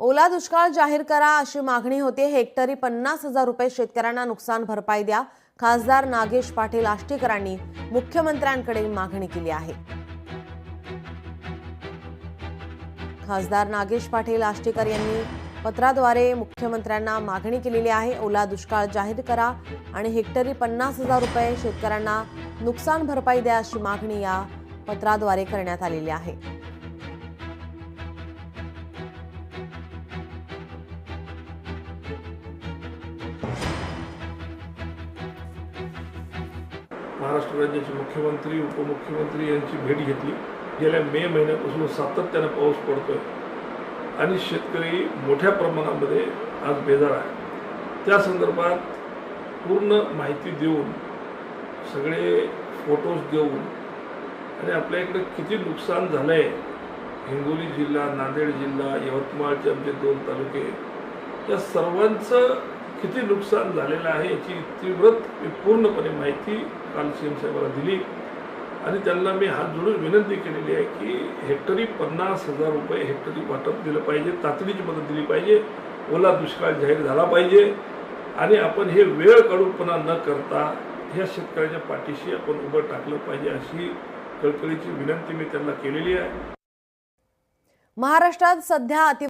ओला दुष्काळ जाहीर करा अशी मागणी होते. हेक्टरी पन्नास हजार रुपये शेतकऱ्यांना नुकसान भरपाई द्या. खासदार नागेश पाटील आष्टीकरांनी मुख्यमंत्र्यांकडे मागणी केली आहे. खासदार नागेश पाटील आष्टीकर यांनी पत्राद्वारे मुख्यमंत्र्यांना मागणी केलेली आहे. ओला दुष्काळ जाहीर करा आणि हेक्टरी पन्नास हजार रुपये शेतकऱ्यांना नुकसान भरपाई द्या अशी मागणी या पत्राद्वारे करण्यात आलेली आहे. महाराष्ट्र राज्याचे मुख्यमंत्री उपमुख्यमंत्री यांची भेट घेतली. गेल्या मे महिन्यापासून सातत्यानं पाऊस पडतोय आणि शेतकरी मोठ्या प्रमाणामध्ये आज बेजार आहे. त्या संदर्भात पूर्ण माहिती देऊन सगळे फोटोज देऊन आणि आपल्या इकडे किती नुकसान झालं आहे हिंगोली जिल्हा नांदेड जिल्हा यवतमाळचे आमचे दोन तालुके या सर्वांचं किती नुकसान झालेलं आहे याची तीव्रत पूर्णपणे माहिती काल सी एम साहेबांना दिली. आणि त्यांना मी हात जोडून विनंती केलेली आहे की हेक्टरी पन्नास हजार रुपये हेक्टरी वाटप दिलं पाहिजे तातडीची मदत दिली पाहिजे ओला दुष्काळ जाहीर झाला पाहिजे. आणि आपण हे वेळ कडूपणा न करता ह्या शेतकऱ्याच्या पाठीशी आपण उभं टाकलं पाहिजे अशी कळकळीची विनंती मी त्यांना केलेली आहे. महाराष्ट्रात सध्या अति